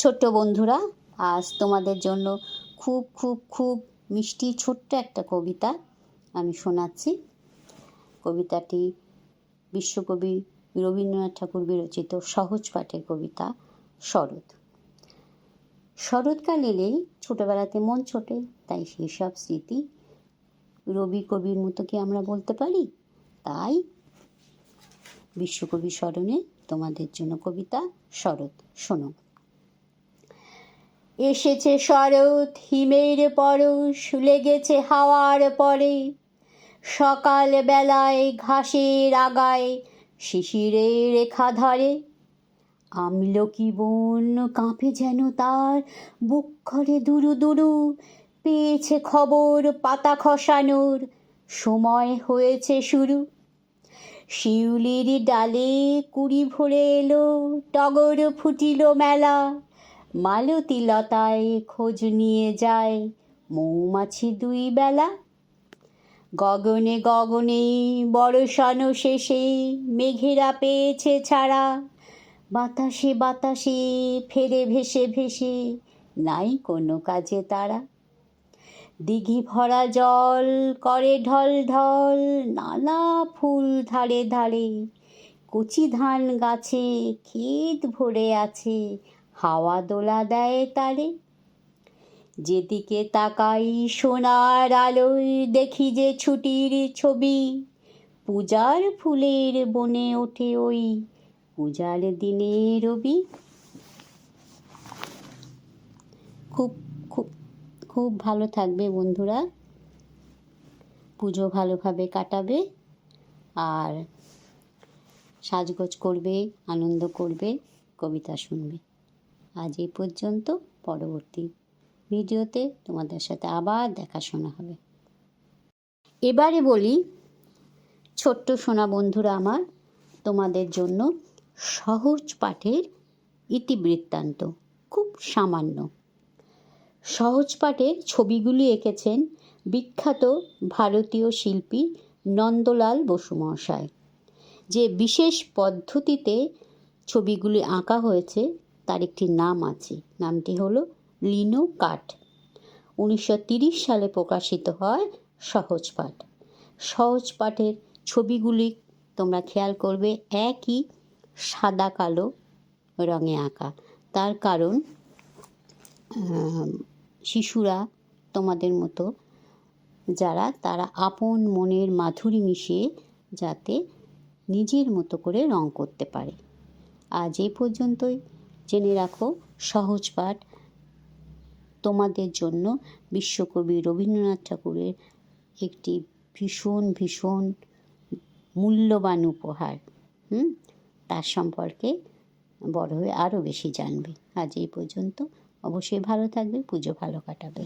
ছোট্ট বন্ধুরা, আজ তোমাদের জন্য খুব খুব খুব মিষ্টি, ছোট্ট একটা কবিতা আমি শোনাচ্ছি। কবিতাটি বিশ্বকবি রবীন্দ্রনাথ ঠাকুর বিরচিত সহজ পাঠের কবিতা, শরৎ। শরৎকাল এলেই ছোটোবেলাতে মন ছোটে, তাই সেই সব স্মৃতি রবি কবির মতো কি আমরা বলতে পারি? তাই বিশ্বকবি স্মরণে তোমাদের জন্য কবিতা, শরৎ। শোনো। এসেছে শরৎ, হিমের পরশ লেগেছে হাওয়ার পরে। সকাল বেলায় ঘাসের আগায় শিশিরের রেখা ধরে। আমলকি বন কাঁপে যেন তার, বুক দুরু দুরু। পেয়েছে খবর পাতা খসানোর, সময় হয়েছে শুরু। শিউলির ডালে কুড়ি ভরে এলো, টগর ফুটিল মেলা। মালতী লতায় খোঁজ নিয়ে যায় মৌমাছি দুই বেলা। গগনে গগনে বড়সানো শেষে মেঘেরা পেয়েছে ছাড়া। বাতাসে বাতাসে, ফেরে ভেসে ভেসে নাই কোনো কাজে তারা। দিঘি ভরা জল করে ঢল ঢল নানা ফুল ধারে ধারে। কচি ধান গাছে ক্ষেত ভরে আছে হাওয়া দোলা দেয় তারে। যেদিকে তাকাই সোনার আলোয় দেখি যে ছুটির ছবি। পূজার ফুলের বনে ওঠে ওই পূজার দিনে রবি। খুব খুব খুব ভালো থাকবে বন্ধুরা। পুজো ভালোভাবে কাটাবে আর সাজগোজ করবে, আনন্দ করবে, কবিতা শুনবে। আজ এই পর্যন্ত, পরবর্তী ভিডিওতে তোমাদের সাথে আবার দেখাশোনা হবে। এবারে বলি, ছোট্ট সোনা বন্ধুরা আমার, তোমাদের জন্য সহজ পাঠের ইতিবৃত্তান্ত, খুব সামান্য। সহজ পাঠের ছবিগুলি এঁকেছেন বিখ্যাত ভারতীয় শিল্পী নন্দলাল বসু যে বিশেষ পদ্ধতিতে ছবিগুলি আঁকা হয়েছে তার একটি নাম আছে। নামটি হলো লিনো কাঠ উনিশশো সালে প্রকাশিত হয় সহজ পাঠ। সহজ পাঠের ছবিগুলি তোমরা খেয়াল করবে একই সাদা কালো রঙে আঁকা। তার কারণ শিশুরা তোমাদের মতো যারা, তারা আপন মনের মাধুরী মিশিয়ে যাতে নিজের মতো করে রং করতে পারে। আজ এ পর্যন্তই। জেনে রাখো, সহজ পাঠ তোমাদের জন্য বিশ্বকবি রবীন্দ্রনাথ ঠাকুরের একটি ভীষণ ভীষণ মূল্যবান উপহার। হুম? তার সম্পর্কে বড় হয়ে আরও বেশি জানবে। আজ এই পর্যন্ত। অবশ্যই ভালো থাকবে, পুজো ভালো কাটাবে।